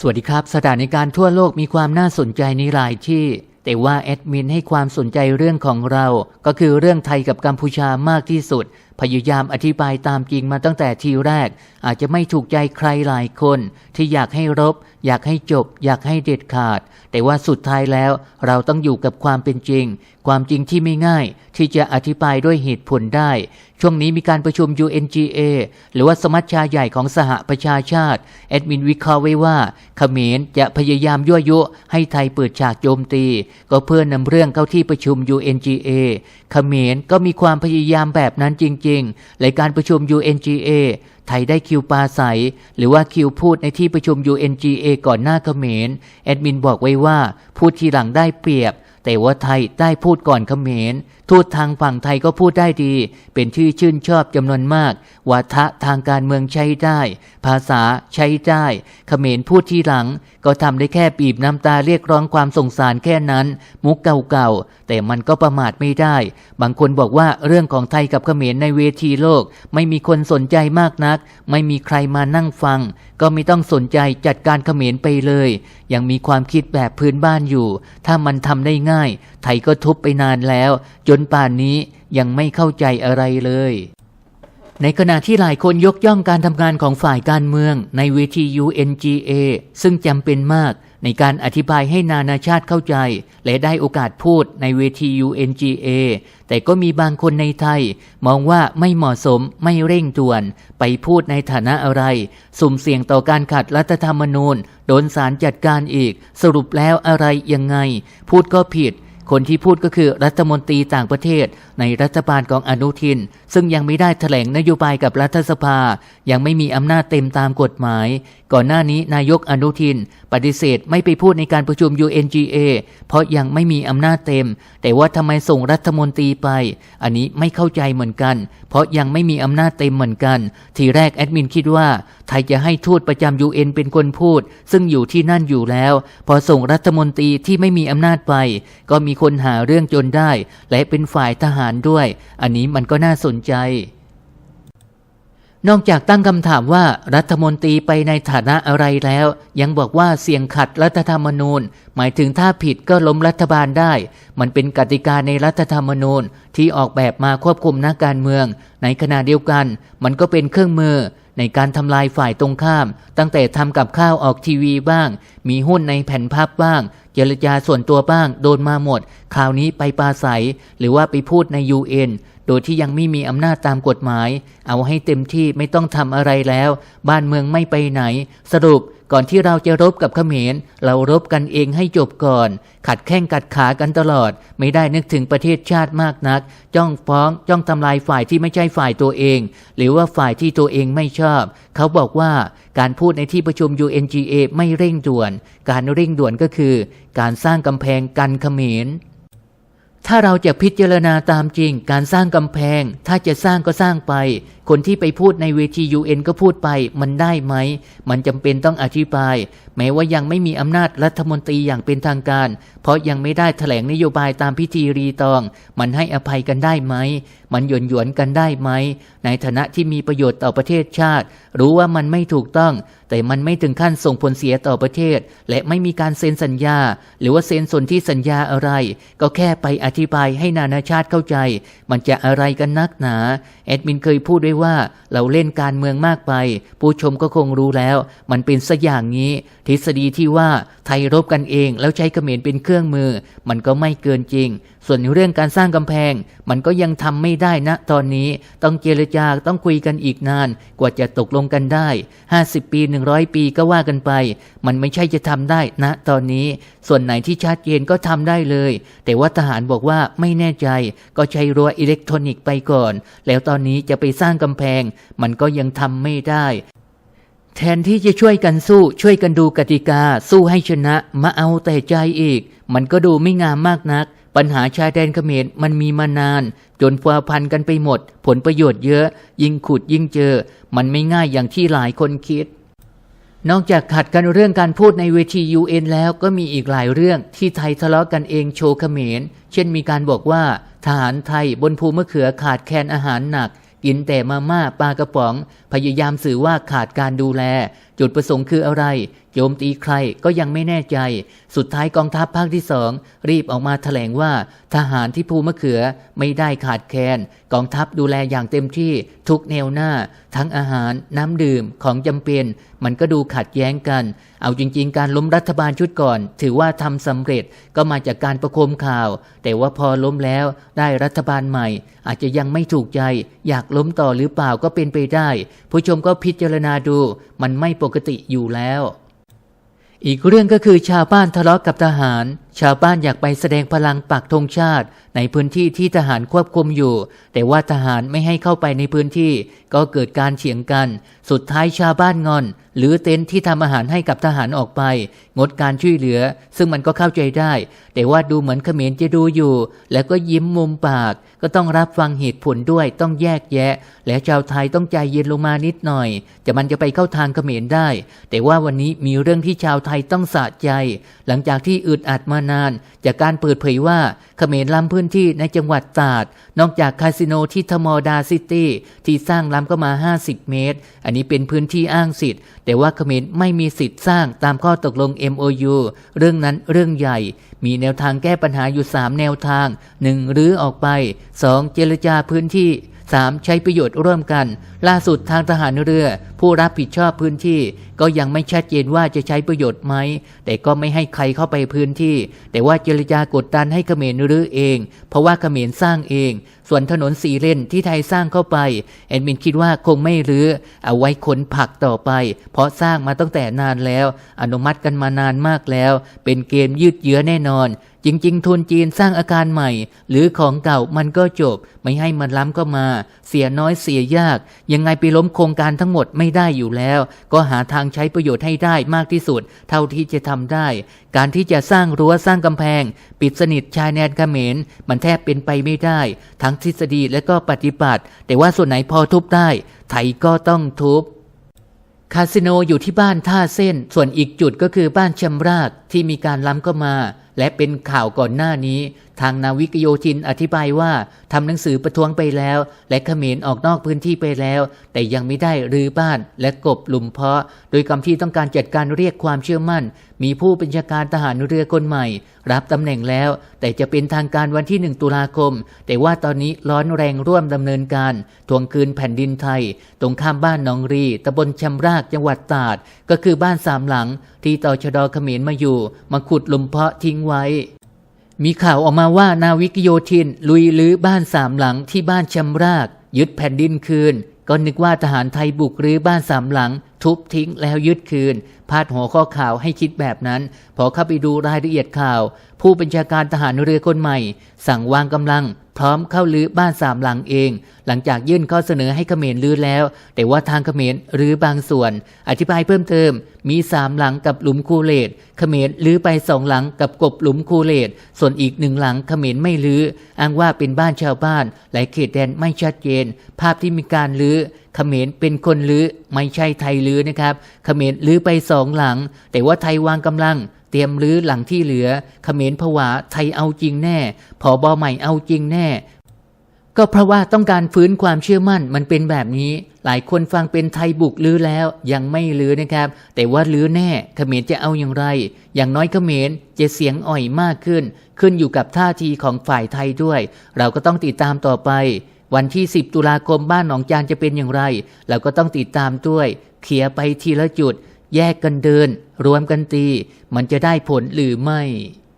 สวัสดีครับ สถานการณ์ทั่วโลกมีความน่าสนใจในหลายที่ แต่ว่าแอดมินให้ความสนใจเรื่องของเรา ก็คือเรื่องไทยกับกัมพูชามากที่สุดพยายามอธิบายตามจริงมาตั้งแต่ทีแรก อาจจะไม่ถูกใจใครหลายคน ที่อยากให้รบ อยากให้จบ อยากให้เด็ดขาด แต่ว่าสุดท้ายแล้ว เราต้องอยู่กับความเป็นจริง ความจริงที่ไม่ง่าย ที่จะอธิบายด้วยเหตุผลได้ ช่วงนี้มีการประชุม UNGA หรือว่าสมัชชาใหญ่ของสหประชาชาติ แอดมินวิเคราะห์ไว้ว่าเขมรจะพยายามยั่วยุให้ไทยเปิดฉากโจมตี ก็เพื่อนำเรื่องเข้าที่ประชุม UNGA เขมรก็มีความพยายามแบบนั้นจริงๆในการประชุม UNGA ไทยได้คิวปาใส หรือว่าคิวพูดในที่ประชุม UNGA ก่อนหน้าเขมร แอดมินบอกไว้ว่า พูดทีหลังได้เปรียบ แต่ว่าไทยได้พูดก่อนเขมร ทูตทางฝั่งไทยก็พูดได้ดี เป็นที่ชื่นชอบจำนวนมากวาทะทางการเมืองใช้ได้ ภาษาใช้ได้เขมรพูดทีหลัง ก็ทำได้แค่บีบน้ำตาเรียกร้องความสงสารแค่นั้น มุกเก่าๆ แต่มันก็ประมาทไม่ได้ บางคนบอกว่าเรื่องของไทยกับเขมรในเวทีโลก ไม่มีคนสนใจมากนัก ไม่มีใครมานั่งฟัง ก็ไม่ต้องสนใจจัดการเขมรไปเลย ยังมีความคิดแบบพื้นบ้านอยู่ ถ้ามันทำได้ง่ายไทยก็ทุบไปนานแล้ว จนป่านนี้ยังไม่เข้าใจอะไรเลย ในขณะที่หลายคนยกย่องการทำงานของฝ่ายการเมืองในเวที UNGA ซึ่งจำเป็นมาก ในการอธิบายให้นานาชาติเข้าใจ และได้โอกาสพูดในเวที UNGA แต่ก็มีบางคนในไทย มองว่าไม่เหมาะสมไม่เร่งด่วน ไปพูดในฐานะอะไร สุ่มเสี่ยงต่อการขัดรัฐธรรมนูญ โดนศาลจัดการอีก สรุปแล้วอะไรยังไง พูดก็ผิด คนที่พูดก็คือรัฐมนตรีต่างประเทศ ในรัฐบาลของอนุทิน ซึ่งยังไม่ได้แถลงนโยบายกับรัฐสภา ยังไม่มีอำนาจเต็มตามกฎหมาย ก่อนหน้านี้นายกอนุทิน ปฏิเสธไม่ไปพูดในการประชุม UNGA เพราะยังไม่มีอำนาจเต็ม แต่ว่าทำไมส่งรัฐมนตรีไป อันนี้ไม่เข้าใจเหมือนกัน เพราะยังไม่มีอำนาจเต็มเหมือนกัน ทีแรกแอดมินคิดว่าไทยจะให้ทูตประจำ UN เป็นคนพูด ซึ่งอยู่ที่นั่นอยู่แล้ว พอส่งรัฐมนตรีที่ไม่มีอำนาจไป ก็มีคนหาเรื่องจนได้ และเป็นฝ่ายทหารด้วย อันนี้มันก็น่าสนใจ นอกจากตั้งคำถามว่ารัฐมนตรีไปในฐานะอะไรแล้ว ยังบอกว่าเสี่ยงขัดรัฐธรรมนูญ หมายถึงถ้าผิดก็ล้มรัฐบาลได้ มันเป็นกติกาในรัฐธรรมนูญที่ออกแบบมาควบคุมนักการเมือง ในขณะเดียวกัน มันก็เป็นเครื่องมือ ในการทำลายฝ่ายตรงข้าม ตั้งแต่ทำกับข้าวออกทีวีบ้าง มีหุ้นในแผ่นพับบ้าง เจรจาส่วนตัวบ้าง โดนมาหมด คราวนี้ไปปาศัย หรือว่าไปพูดใน UN โดยที่ยังไม่มีอำนาจตามกฎหมาย เอาให้เต็มที่ไม่ต้องทำอะไรแล้ว บ้านเมืองไม่ไปไหน สรุป ก่อนที่เราจะรบกับเขมร เรารบกันเองให้จบก่อน ขัดแข้งกัดขากันตลอด ไม่ได้นึกถึงประเทศชาติมากนัก จ้องฟ้องจ้องทำลายฝ่ายที่ไม่ใช่ฝ่ายตัวเอง หรือว่าฝ่ายที่ตัวเองไม่ชอบ เขาบอกว่าการพูดในที่ประชุม UNGA ไม่เร่งด่วน การเร่งด่วนก็คือ การสร้างกำแพงกันเขมร ถ้าเราจะพิจารณาตามจริง การสร้างกำแพง ถ้าจะสร้างก็สร้างไป คนที่ไปพูดในเวที UN ก็พูดไป มันได้ไหม มันจำเป็นต้องอธิบาย แม้ว่ายังไม่มีอำนาจรัฐมนตรีอย่างเป็นทางการ เพราะยังไม่ได้แถลงนโยบายตามพิธีรีตอง มันให้อภัยกันได้ไหม มันหยวนหยวนกันได้ไหม ในฐานะที่มีประโยชน์ต่อประเทศชาติ รู้ว่ามันไม่ถูกต้อง แต่มันไม่ถึงขั้นส่งผลเสียต่อประเทศ และไม่มีการเซ็นสัญญา หรือว่าเซ็นสนที่สัญญาอะไร ก็แค่ไปอธิบายให้นานาชาติเข้าใจ มันจะอะไรกันนักหนาแอดมินเคยพูดไว้ว่าเราเล่นการเมืองมากไป ผู้ชมก็คงรู้แล้ว มันเป็นสักอย่างนี้ ทฤษฎีที่ว่าไทยรบกันเองแล้วใช้เขมรเป็นเครื่องมือ มันก็ไม่เกินจริง ส่วนเรื่องการสร้างกำแพง มันก็ยังทำไม่ได้นะตอนนี้ต้องเจรจาต้องคุยกันอีกนาน กว่าจะตกลงกันได้ 50 ปี 100 ปีก็ว่ากันไป มันไม่ใช่จะทำได้นะตอนนี้ ส่วนไหนที่ชัดเจนก็ทำได้เลย แต่ว่าทหารบอกว่าไม่แน่ใจ ก็ใช้รั้วอิเล็กทรอนิกส์ไปก่อน แล้วตอนนี้จะไปสร้างกำแพง มันก็ยังทำไม่ได้แทนที่จะช่วยกันสู้ช่วยกันดูกติกา สู้ให้ชนะ มาเอาแต่ใจอีก มันก็ดูไม่งามมากนัก ปัญหาชายแดนเขมรมันมีมานาน จนฟัวพันกันไปหมด ผลประโยชน์เยอะ ยิ่งขุดยิ่งเจอ มันไม่ง่ายอย่างที่หลายคนคิด นอกจากขัดกันเรื่องการพูดในเวที UN แล้วก็มีอีกหลายเรื่องที่ไทยทะเลาะกันเองโชว์เขมร เช่นมีการบอกว่า ทหารไทยบนภูมะเขือขาดแคลนอาหารหนักกินแต่มาม่าปลากระป๋อง พยายามสื่อว่าขาดการดูแล จุดประสงค์คืออะไร โจมตีใครก็ยังไม่แน่ใจ สุดท้ายกองทัพภาคที่สองรีบออกมาแถลงว่า ทหารที่ภูมะเขือไม่ได้ขาดแคลนกองทัพดูแลอย่างเต็มที่ทุกแนวหน้า ทั้งอาหารน้ำดื่มของจำเป็น มันก็ดูขัดแย้งกัน เอาจริง ๆ การล้มรัฐบาลชุดก่อน ถือว่าทำสำเร็จก็มาจากการประโคมข่าว แต่ว่าพอล้มแล้วได้รัฐบาลใหม่ อาจจะยังไม่ถูกใจ อยากล้มต่อหรือเปล่าก็เป็นไปได้ ผู้ชมก็พิจารณาดู มันไม่ปกติอยู่แล้ว อีกเรื่องก็คือชาวบ้านทะเลาะกับทหาร ชาวบ้านอยากไปแสดงพลังปักธงชาติในพื้นที่ที่ทหารควบคุมอยู่ แต่ว่าทหารไม่ให้เข้าไปในพื้นที่ ก็เกิดการเฉียงกัน สุดท้ายชาวบ้านงอน หรือเต็นท์ที่ทำอาหารให้กับทหารออกไป งดการช่วยเหลือ ซึ่งมันก็เข้าใจได้ แต่ว่าดูเหมือนเขมรจะดูอยู่ แล้วก็ยิ้มมุมปาก ก็ต้องรับฟังเหตุผลด้วยต้องแยกแยะ และชาวไทยต้องใจเย็นลงมานิดหน่อย จะมันจะไปเข้าทางเขมรได้ แต่ว่าวันนี้มีเรื่องที่ชาวไทยต้องสะใจ หลังจากที่อึดอัดมานาน จากการเปิดเผยว่าเขมรล้ำพื้นที่ในจังหวัดตราดนอกจากคาสิโนที่ทมอดาซิตี้ที่สร้างล้ำก็มา 50 เมตร อันนี้เป็นพื้นที่อ้างสิทธิ์ แต่ว่าเขมรไม่มีสิทธิ์สร้างตามข้อตกลง MOU เรื่องนั้นเรื่องใหญ่ มีแนวทางแก้ปัญหาอยู่ 3 แนวทาง 1. รื้อออกไป 2. เจรจาพื้นที่ 3. ใช้ประโยชน์ร่วมกัน ล่าสุดทางทหารเรือ ผู้รับผิดชอบพื้นที่ ก็ยังไม่ชัดเจนว่าจะใช้ประโยชน์ไหม แต่ก็ไม่ให้ใครเข้าไปพื้นที่ แต่ว่าเจรจากดดันให้เขมรรื้อเอง เพราะว่าเขมรสร้างเอง ส่วนถนนสีเลนที่ไทยสร้างเข้าไปแอดมินคิดว่าคงไม่รื้อเอาไว้ขนผักต่อไป เพราะสร้างมาตั้งแต่นานแล้ว อนุมัติกันมานานมากแล้ว เป็นเกมยืดเยื้อแน่นอน จริง ๆ ทุนจีนสร้างอาคารใหม่ หรือของเก่ามันก็จบ ไม่ให้มันล้ำก็มา เสียน้อยเสียยาก ยังไงไปล้มโครงการทั้งหมดไม่ได้อยู่แล้ว ก็หาทางใช้ประโยชน์ให้ได้มากที่สุด เท่าที่จะทำได้ การที่จะสร้างรั้วสร้างกำแพง ปิดสนิทชายแดนเขมร มันแทบเป็นไปไม่ได้ ทั้งทฤษฎีและก็ปฏิบัติ แต่ว่าส่วนไหนพอทุบได้ ไทยก็ต้องทุบคาสิโนอยู่ที่บ้านท่าเส้น ส่วนอีกจุดก็คือบ้านชำรากที่มีการล้ำเข้ามา และเป็นข่าวก่อนหน้านี้ทางนาวิกโยธินอธิบายว่าทำหนังสือประท้วงไปแล้ว และเขมรออกนอกพื้นที่ไปแล้ว แต่ยังไม่ได้รื้อบ้านและกบหลุมเพาะ โดยคำที่ต้องการจัดการเรียกความเชื่อมั่น มีผู้บัญชาการทหารเรือคนใหม่ รับตำแหน่งแล้ว แต่จะเป็นทางการวันที่1ตุลาคม แต่ว่าตอนนี้ร้อนแรงร่วมดำเนินการ ทวงคืนแผ่นดินไทย ตรงข้ามบ้านหนองรีตำบลชำรากจังหวัดตราดก็คือบ้านสามหลัง ที่ตชดเขมรมาอยู่มาขุดหลุมเพาะทิ้งไว้ มีข่าวออกมาว่านาวิกโยธิน ลุยลื้อบ้านสามหลังที่บ้านชำราก ยึดแผ่นดินคืน ก็นึกว่าทหารไทยบุกรื้อบ้านสามหลัง ทุบทิ้งแล้วยึดคืน พาดหัวข้อข่าวให้คิดแบบนั้น พอเข้าไปดูรายละเอียดข่าว ผู้บัญชาการทหารเรือคนใหม่ สั่งวางกำลัง พร้อมเข้าลื้อบ้านสามหลังเอง หลังจากยื่นข้อเสนอให้เขมรลื้อแล้ว แต่ว่าทางเขมรรื้อบางส่วน อธิบายเพิ่มเติม มีสามหลังกับหลุมคูเลตเขมรลื้อไปสองหลังกับกบหลุมคูเลตส่วนอีกหนึ่งหลังเขมรไม่ลื้ออ้างว่าเป็นบ้านชาวบ้านและเขตแดนไม่ชัดเจน ภาพที่มีการลื้อ เขมรเป็นคนลื้อไม่ใช่ไทยลื้อนะครับเขมรลื้อไปสองหลัง แต่ว่าไทยวางกำลังเตรียมรื้อหลังที่เหลือเขมรผวาไทยเอาจริงแน่ผอบอใหม่เอาจริงแน่ ก็เพราะว่าต้องการฟื้นความเชื่อมั่นมันเป็นแบบนี้ หลายคนฟังเป็นไทยบุกลื้อแล้วยังไม่ลื้อนะครับ แต่ว่าลื้อแน่เขมรจะเอาอย่างไร อย่างน้อยเขมรจะเสียงอ่อยมากขึ้น ขึ้นอยู่กับท่าทีของฝ่ายไทยด้วย เราก็ต้องติดตามต่อไป วันที่ 10 ตุลาคมบ้านหนองจานจะเป็นอย่างไร เราก็ต้องติดตามด้วยเขี่ยไปทีละจุด แยกกันเดิน รวมกันตี มันจะได้ผลหรือไม่